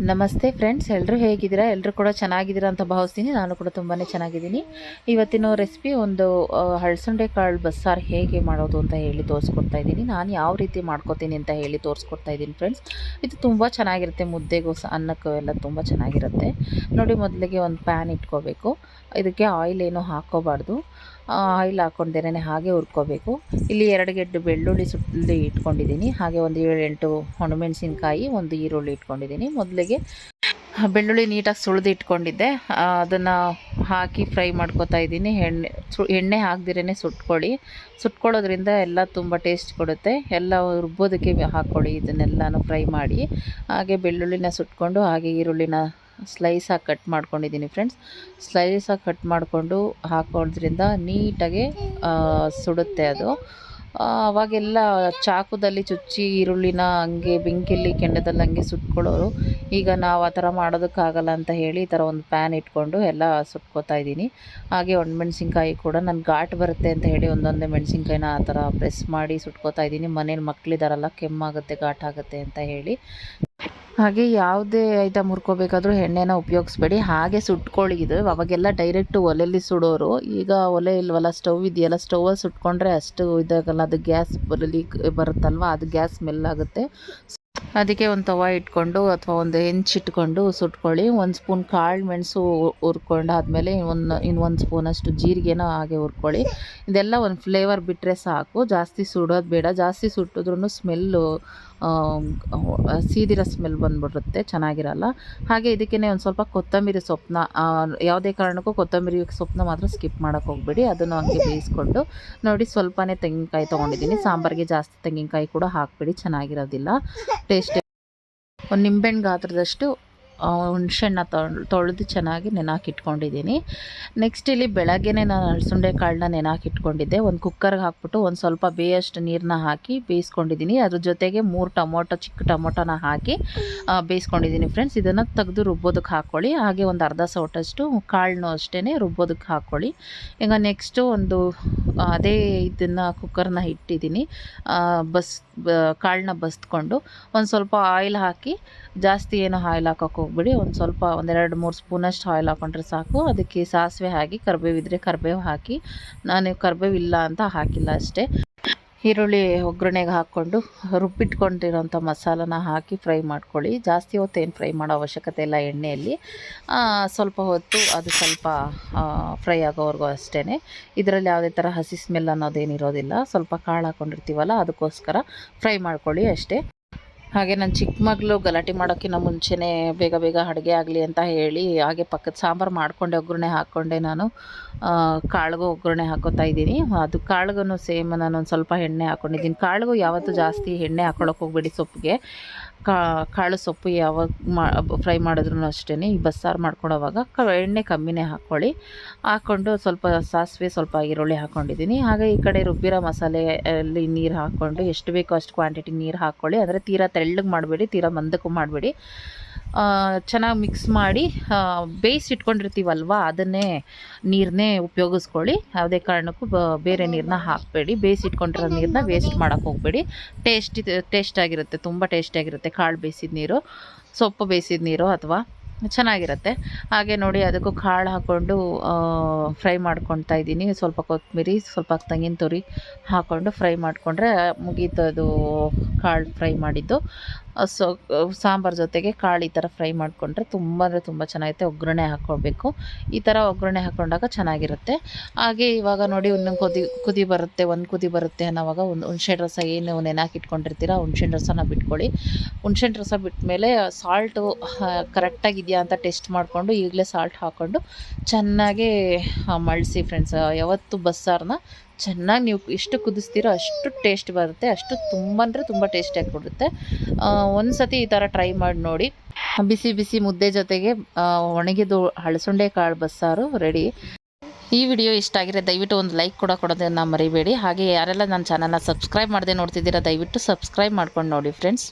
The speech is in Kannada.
ನಮಸ್ತೆ ಫ್ರೆಂಡ್ಸ್ ಎಲ್ಲರೂ ಹೇಗಿದ್ದೀರಾ? ಎಲ್ಲರೂ ಕೂಡ ಚೆನ್ನಾಗಿದ್ದೀರಾ ಅಂತ ಭಾವಿಸ್ತೀನಿ. ನಾನು ಕೂಡ ತುಂಬಾ ಚೆನ್ನಾಗಿದ್ದೀನಿ. ಇವತ್ತಿನ ರೆಸಿಪಿ ಒಂದು ಹಳಸಂಡೆ ಕಾಳು ಬಸ್ಸಾರು ಹೇಗೆ ಮಾಡೋದು ಅಂತ ಹೇಳಿ ತೋರಿಸ್ಕೊಡ್ತಾ ಇದ್ದೀನಿ. ನಾನು ಯಾವ ರೀತಿ ಮಾಡ್ಕೋತೀನಿ ಅಂತ ಹೇಳಿ ತೋರಿಸ್ಕೊಡ್ತಾ ಇದ್ದೀನಿ ಫ್ರೆಂಡ್ಸ್. ಇದು ತುಂಬ ಚೆನ್ನಾಗಿರುತ್ತೆ. ಮುದ್ದೆಗೂ ಸಹ ಅನ್ನಕ್ಕೂ ಎಲ್ಲ ತುಂಬ ಚೆನ್ನಾಗಿರುತ್ತೆ. ನೋಡಿ, ಮೊದಲಿಗೆ ಒಂದು ಪ್ಯಾನ್ ಇಟ್ಕೋಬೇಕು. ಇದಕ್ಕೆ ಆಯಿಲ್ ಏನು ಹಾಕ್ಕೋಬಾರ್ದು ಆಯಿಲ್ ಹಾಕ್ಕೊಂಡೇನೆ ಹಾಗೆ ಹುರ್ಕೋಬೇಕು. ಇಲ್ಲಿ ಎರಡು ಗೆಡ್ಡು ಬೆಳ್ಳುಳ್ಳಿ ಸುತ್ತಲಿ ಇಟ್ಕೊಂಡಿದ್ದೀನಿ. ಹಾಗೆ ಒಂದು ಏಳೆಂಟು ಎಂಟು ಒಣಮೆಣಸಿನ್ಕಾಯಿ ಒಂದು ಈರುಳ್ಳಿ ಇಟ್ಕೊಂಡಿದ್ದೀನಿ. ಮೊದಲಿಗೆ ಬೆಳ್ಳುಳ್ಳಿ ನೀಟಾಗಿ ಸುಳಿದು ಇಟ್ಕೊಂಡಿದ್ದೆ. ಅದನ್ನು ಹಾಕಿ ಫ್ರೈ ಮಾಡ್ಕೋತಾ ಇದ್ದೀನಿ. ಎಣ್ಣೆ, ಸು, ಎಣ್ಣೆ ಹಾಕ್ದಿರೇ ಸುಟ್ಕೊಳ್ಳಿ. ಸುಟ್ಕೊಳ್ಳೋದ್ರಿಂದ ಎಲ್ಲ ತುಂಬ ಟೇಸ್ಟ್ ಕೊಡುತ್ತೆ. ಎಲ್ಲ ರುಬ್ಬೋದಕ್ಕೆ ಹಾಕ್ಕೊಳ್ಳಿ. ಇದನ್ನೆಲ್ಲನೂ ಫ್ರೈ ಮಾಡಿ. ಹಾಗೆ ಬೆಳ್ಳುಳ್ಳಿನ ಸುಟ್ಕೊಂಡು ಹಾಗೆ ಈರುಳ್ಳಿನ ಸ್ಲೈಸಾಗಿ ಕಟ್ ಮಾಡ್ಕೊಂಡಿದ್ದೀನಿ ಫ್ರೆಂಡ್ಸ್. ಸ್ಲೈಸಾಗಿ ಕಟ್ ಮಾಡಿಕೊಂಡು ಹಾಕೋದ್ರಿಂದ ನೀಟಾಗಿ ಸುಡುತ್ತೆ ಅದು. ಅವಾಗೆಲ್ಲ ಚಾಕುದಲ್ಲಿ ಚುಚ್ಚಿ ಈರುಳ್ಳಿನ ಹಂಗೆ ಬೆಂಕಿಯಲ್ಲಿ ಕೆಂಡದಲ್ಲಿ ಹಂಗೆ ಸುಟ್ಕೊಳ್ಳೋರು. ಈಗ ನಾವು ಆ ಥರ ಮಾಡೋದಕ್ಕಾಗಲ್ಲ ಅಂತ ಹೇಳಿ ಈ ಥರ ಒಂದು ಪ್ಯಾನ್ ಇಟ್ಕೊಂಡು ಎಲ್ಲ ಸುಟ್ಕೋತಾ ಇದ್ದೀನಿ. ಹಾಗೆ ಒಣಮೆಣ್ಸಿನ್ಕಾಯಿ ಕೂಡ ನನ್ನ ಘಾಟ್ ಬರುತ್ತೆ ಅಂತ ಹೇಳಿ ಒಂದೊಂದೇ ಮೆಣಸಿನ್ಕಾಯಿನ ಆ ಥರ ಪ್ರೆಸ್ ಮಾಡಿ ಸುಟ್ಕೋತಾ ಇದ್ದೀನಿ. ಮನೇಲಿ ಮಕ್ಕಳಿದಾರಲ್ಲ ಕೆಮ್ಮಾಗುತ್ತೆ ಘಾಟ್ ಆಗುತ್ತೆ ಅಂತ ಹೇಳಿ. ಹಾಗೆ ಯಾವುದೇ ಐಟಮ್ ಹುರ್ಕೋಬೇಕಾದ್ರೂ ಎಣ್ಣೆನ ಉಪಯೋಗಿಸ್ಬೇಡಿ. ಹಾಗೆ ಸುಟ್ಕೊಳ್ಳಿ ಇದು. ಅವಾಗೆಲ್ಲ ಡೈರೆಕ್ಟ್ ಒಲೆಯಲ್ಲಿ ಸುಡೋರು. ಈಗ ಒಲೆ ಇಲ್ವಲ್ಲ ಸ್ಟವ್ ಇದೆಯಲ್ಲ ಸ್ಟವಲ್ಲಿ ಸುಟ್ಕೊಂಡ್ರೆ ಅಷ್ಟು ಇದಾಗಲ್ಲ. ಅದು ಗ್ಯಾಸ್ ಲೀಕ್ ಬರುತ್ತಲ್ವ? ಅದು ಗ್ಯಾಸ್ ಸ್ಮೆಲ್ ಆಗುತ್ತೆ. ಅದಕ್ಕೆ ಒಂದು ತವ ಇಟ್ಕೊಂಡು ಅಥವಾ ಒಂದು ಹೆಂಚು ಇಟ್ಕೊಂಡು ಸುಟ್ಕೊಳ್ಳಿ. ಒಂದು ಸ್ಪೂನ್ ಕಾಳು ಮೆಣಸು ಹುರ್ಕೊಂಡು ಆದಮೇಲೆ ಒಂದು ಇನ್ನೊಂದು ಸ್ಪೂನಷ್ಟು ಜೀರಿಗೆನ ಹಾಗೆ ಹುರ್ಕೊಳ್ಳಿ. ಇದೆಲ್ಲ ಒಂದು ಫ್ಲೇವರ್ ಬಿಟ್ಟರೆ ಸಾಕು. ಜಾಸ್ತಿ ಸುಡೋದು ಬೇಡ. ಜಾಸ್ತಿ ಸುಟ್ಟಿದ್ರೂ ಸ್ಮೆಲ್ಲು ಸೀದಿರೋ ಸ್ಮೆಲ್ ಬಂದ್ಬಿಡುತ್ತೆ, ಚೆನ್ನಾಗಿರಲ್ಲ. ಹಾಗೆ ಇದಕ್ಕೇ ಒಂದು ಸ್ವಲ್ಪ ಕೊತ್ತಂಬರಿ ಸೊಪ್ಪನ್ನ ಯಾವುದೇ ಕಾರಣಕ್ಕೂ ಕೊತ್ತಂಬರಿ ಸೊಪ್ಪನ್ನ ಮಾತ್ರ ಸ್ಕಿಪ್ ಮಾಡೋಕ್ಕೆ ಹೋಗ್ಬೇಡಿ. ಅದನ್ನು ಹಂಗೆ ಬೇಯಿಸ್ಕೊಂಡು ನೋಡಿ ಸ್ವಲ್ಪನೇ ತೆಂಗಿನಕಾಯಿ ತೊಗೊಂಡಿದ್ದೀನಿ. ಸಾಂಬಾರಿಗೆ ಜಾಸ್ತಿ ತೆಂಗಿನಕಾಯಿ ಕೂಡ ಹಾಕಬೇಡಿ, ಚೆನ್ನಾಗಿರೋದಿಲ್ಲ. ಟೇಸ್ಟ್ ಒಂದು ನಿಂಬೆಹಣ್ಣು ಗಾತ್ರದಷ್ಟು ಹುಣ್ಸೆಹಣ್ಣ ತೊಳೆ, ತೊಳೆದು ಚೆನ್ನಾಗಿ ನೆನಾಕಿಟ್ಕೊಂಡಿದ್ದೀನಿ. ನೆಕ್ಸ್ಟ್ ಇಲ್ಲಿ ಬೆಳಗ್ಗೆನೇ ನಾನು ಹಲಸುಂಡೆ ಕಾಳನ್ನ ನೆನಾಕಿಟ್ಕೊಂಡಿದ್ದೆ. ಒಂದು ಕುಕ್ಕರ್ಗೆ ಹಾಕ್ಬಿಟ್ಟು ಒಂದು ಸ್ವಲ್ಪ ಬೇಯಷ್ಟು ನೀರನ್ನ ಹಾಕಿ ಬೇಯಿಸ್ಕೊಂಡಿದ್ದೀನಿ. ಅದ್ರ ಜೊತೆಗೆ ಮೂರು ಟೊಮೊಟೊ, ಚಿಕ್ಕ ಟೊಮೊಟೊನ ಹಾಕಿ ಬೇಯಿಸ್ಕೊಂಡಿದ್ದೀನಿ ಫ್ರೆಂಡ್ಸ್ ಇದನ್ನು ತೆಗೆದು ರುಬ್ಬೋದಕ್ಕೆ ಹಾಕ್ಕೊಳ್ಳಿ ಹಾಗೆ ಒಂದು ಅರ್ಧ ಸೌಟಷ್ಟು ಕಾಳನ್ನು ಅಷ್ಟೇ ರುಬ್ಬೋದಕ್ಕೆ ಹಾಕ್ಕೊಳ್ಳಿ ಈಗ ನೆಕ್ಸ್ಟು ಒಂದು, ಅದೇ ಇದನ್ನು ಕುಕ್ಕರ್ನ ಇಟ್ಟಿದ್ದೀನಿ. ಬಸ್ ಕಾಳನ್ನ ಬಸ್ಕೊಂಡು ಒಂದು ಸ್ವಲ್ಪ ಆಯಿಲ್ ಹಾಕಿ ಜಾಸ್ತಿ ಏನು ಆಯಿಲ್ ಹಾಕೋಕೆ ಹೋಗ್ಬಿಡಿ ಒಂದು ಸ್ವಲ್ಪ ಒಂದೆರಡು ಮೂರು ಸ್ಪೂನಷ್ಟು ಆಯಿಲ್ ಹಾಕೊಂಡ್ರೆ ಸಾಕು. ಅದಕ್ಕೆ ಸಾಸಿವೆ ಹಾಕಿ, ಕರ್ಬೇವು ಇದ್ದರೆ ಕರ್ಬೇವು ಹಾಕಿ. ನಾನು ಕರ್ಬೇವು ಇಲ್ಲ ಅಂತ ಹಾಕಿಲ್ಲ ಅಷ್ಟೇ. ಈರುಳ್ಳಿ ಒಗ್ಗರಣೆಗೆ ಹಾಕ್ಕೊಂಡು ರುಬ್ಬಿಟ್ಕೊಂಡಿರೋಂಥ ಮಸಾಲನ ಹಾಕಿ ಫ್ರೈ ಮಾಡ್ಕೊಳ್ಳಿ. ಜಾಸ್ತಿ ಹೊತ್ತು ಏನು ಫ್ರೈ ಮಾಡೋ ಅವಶ್ಯಕತೆ ಇಲ್ಲ ಎಣ್ಣೆಯಲ್ಲಿ. ಸ್ವಲ್ಪ ಹೊತ್ತು ಅದು ಸ್ವಲ್ಪ ಫ್ರೈ ಆಗೋವರೆಗೂ ಅಷ್ಟೇ ಇದರಲ್ಲಿ ಯಾವುದೇ ಥರ ಹಸಿ ಸ್ಮೆಲ್ ಅನ್ನೋದೇನಿರೋದಿಲ್ಲ. ಸ್ವಲ್ಪ ಕಾಳು ಹಾಕ್ಕೊಂಡಿರ್ತೀವಲ್ಲ ಅದಕ್ಕೋಸ್ಕರ ಫ್ರೈ ಮಾಡ್ಕೊಳ್ಳಿ ಅಷ್ಟೇ. ಹಾಗೆ ನನ್ನ ಚಿಕ್ಕ ಮಗಳು ಗಲಾಟೆ ಮಾಡೋಕ್ಕಿಂತ ಮುಂಚೆನೇ ಬೇಗ ಬೇಗ ಅಡುಗೆ ಆಗಲಿ ಅಂತ ಹೇಳಿ ಹಾಗೆ ಪಕ್ಕದ ಸಾಂಬಾರು ಮಾಡಿಕೊಂಡೆ, ಒಗ್ಗರಣೆ ಹಾಕ್ಕೊಂಡೆ ನಾನು. ಕಾಳಿಗೂ ಒಗ್ಗರಣೆ ಹಾಕೋತಾ ಇದ್ದೀನಿ. ಅದು ಕಾಳಿಗೂ ಸೇಮ್ ನಾನು ಒಂದು ಸ್ವಲ್ಪ ಎಣ್ಣೆ ಹಾಕ್ಕೊಂಡಿದ್ದೀನಿ ಕಾಳಿಗೂ ಯಾವತ್ತೂ ಜಾಸ್ತಿ ಎಣ್ಣೆ ಹಾಕ್ಕೊಳಕ್ಕೆ ಹೋಗ್ಬೇಡಿ ಸೊಪ್ಪಿಗೆ ಕಾ, ಕಾಳು ಸೊಪ್ಪು ಯಾವಾಗ ಮಾ, ಫ್ರೈ ಮಾಡಿದ್ರು ಅಷ್ಟೇ ಈ ಬಸ್ಸಾರು ಮಾಡ್ಕೊಳ್ಳೋವಾಗ ಕ, ಎಣ್ಣೆ ಕಮ್ಮಿನೇ ಹಾಕ್ಕೊಳ್ಳಿ. ಹಾಕ್ಕೊಂಡು ಸ್ವಲ್ಪ ಸಾಸಿವೆ, ಸ್ವಲ್ಪ ಈರುಳ್ಳಿ ಹಾಕ್ಕೊಂಡಿದ್ದೀನಿ. ಹಾಗೆ ಈ ಕಡೆ ರುಬ್ಬಿರೋ ಮಸಾಲೆಯಲ್ಲಿ ನೀರು ಹಾಕ್ಕೊಂಡು ಎಷ್ಟು ಬೇಕೋ ಅಷ್ಟು ಕ್ವಾಂಟಿಟಿ ನೀರು ಹಾಕ್ಕೊಳ್ಳಿ. ಅಂದರೆ ತೀರಾ ತೆಳ್ಳಗೆ ಮಾಡಬೇಡಿ, ತೀರಾ ಮಂದಕ್ಕೂ ಮಾಡಬೇಡಿ. ಚೆನ್ನಾಗಿ ಮಿಕ್ಸ್ ಮಾಡಿ ಬೇಯಿಸಿಟ್ಕೊಂಡಿರ್ತೀವಲ್ವ ಅದನ್ನೇ ನೀರನ್ನೇ ಉಪಯೋಗಿಸ್ಕೊಳ್ಳಿ. ಯಾವುದೇ ಕಾರಣಕ್ಕೂ ಬೇರೆ ನೀರನ್ನ ಹಾಕಬೇಡಿ. ಬೇಯಿಸಿಟ್ಕೊಂಡಿರೋ ನೀರನ್ನ ವೇಸ್ಟ್ ಮಾಡೋಕ್ಕೆ ಹೋಗಬೇಡಿ. ಟೇಸ್ಟ್ ಟೇಸ್ಟ್ ಆಗಿರುತ್ತೆ, ತುಂಬ ಟೇಸ್ಟಿಯಾಗಿರುತ್ತೆ ಕಾಳು ಬೇಯಿಸಿದ ನೀರು. ಸೊಪ್ಪು ಬೇಯಿಸಿದ ನೀರು ಅಥವಾ ಚೆನ್ನಾಗಿರುತ್ತೆ. ಹಾಗೆ ನೋಡಿ, ಅದಕ್ಕೂ ಕಾಳು ಹಾಕ್ಕೊಂಡು ಫ್ರೈ ಮಾಡ್ಕೊತಾ ಇದ್ದೀನಿ. ಸ್ವಲ್ಪ ಕೊತ್ತಂಬರಿ ಸ್ವಲ್ಪ ತೆಂಗಿನ ತುರಿ ಹಾಕ್ಕೊಂಡು ಫ್ರೈ ಮಾಡಿಕೊಂಡ್ರೆ ಮುಗೀತು ಅದು ಕಾಳು ಫ್ರೈ ಮಾಡಿದ್ದು. ಸೊ ಸಾಂಬಾರು ಜೊತೆಗೆ ಕಾಳು ಈ ಥರ ಫ್ರೈ ಮಾಡಿಕೊಂಡ್ರೆ ತುಂಬ ಅಂದರೆ ತುಂಬ ಚೆನ್ನಾಗಿರುತ್ತೆ. ಒಗ್ಗರಣೆ ಹಾಕ್ಕೊಳ್ಬೇಕು ಈ ಥರ ಒಗ್ಗರಣೆ ಹಾಕ್ಕೊಂಡಾಗ ಚೆನ್ನಾಗಿರುತ್ತೆ. ಹಾಗೆ ಇವಾಗ ನೋಡಿ ಒಂದೊಂದು ಕುದಿ ಕುದಿ ಬರುತ್ತೆ, ಒಂದು ಕುದಿ ಬರುತ್ತೆ ಅನ್ನೋವಾಗ ಒಂದು ಹುಣ್ಸೆ ರಸ ಏನು ನೆನಾಕಿಟ್ಕೊಂಡಿರ್ತೀರ ಹುಣ್ಸೆಹಣ್ಣು ರಸನ ಬಿಟ್ಕೊಳ್ಳಿ. ಹುಣ್ಸೆಹಣ್ಣು ರಸ ಬಿಟ್ಮೇಲೆ ಸಾಲ್ಟು ಕರೆಕ್ಟಾಗಿದೆಯಾ ಅಂತ ಟೆಸ್ಟ್ ಮಾಡಿಕೊಂಡು ಈಗಲೇ ಸಾಲ್ಟ್ ಹಾಕ್ಕೊಂಡು ಚೆನ್ನಾಗಿ ಮಳಿಸಿ ಫ್ರೆಂಡ್ಸ್ ಯಾವತ್ತು ಬಸ್ಸಾರನ್ನ ಚೆನ್ನಾಗಿ ನೀವು ಎಷ್ಟು ಕುದಿಸ್ತೀರೋ ಅಷ್ಟು ಟೇಸ್ಟ್ ಬರುತ್ತೆ. ಅಷ್ಟು ತುಂಬ ಅಂದರೆ ತುಂಬ ಟೇಸ್ಟಿಯಾಗಿ ಕೊಡುತ್ತೆ ಒಂದು ಸತಿ ಈ ಥರ ಟ್ರೈ ಮಾಡಿ ನೋಡಿ. ಬಿಸಿ ಬಿಸಿ ಮುದ್ದೆ ಜೊತೆಗೆ ಒಣಗಿದು ಹಳಸುಂಡೆ ಕಾಳು ಬಸ್ಸಾರು ರೆಡಿ ಈ ವಿಡಿಯೋ ಇಷ್ಟ ಆಗಿರೋ ದಯವಿಟ್ಟು ಒಂದು ಲೈಕ್ ಕೂಡ ಕೊಡೋದನ್ನು ಮರಿಬೇಡಿ. ಹಾಗೆ ಯಾರೆಲ್ಲ ನನ್ನ ಚಾನಲ್ನ ಸಬ್ಸ್ಕ್ರೈಬ್ ಮಾಡದೆ ನೋಡ್ತಿದ್ದೀರಾ, ದಯವಿಟ್ಟು ಸಬ್ಸ್ಕ್ರೈಬ್ ಮಾಡ್ಕೊಂಡು ನೋಡಿ ಫ್ರೆಂಡ್ಸ್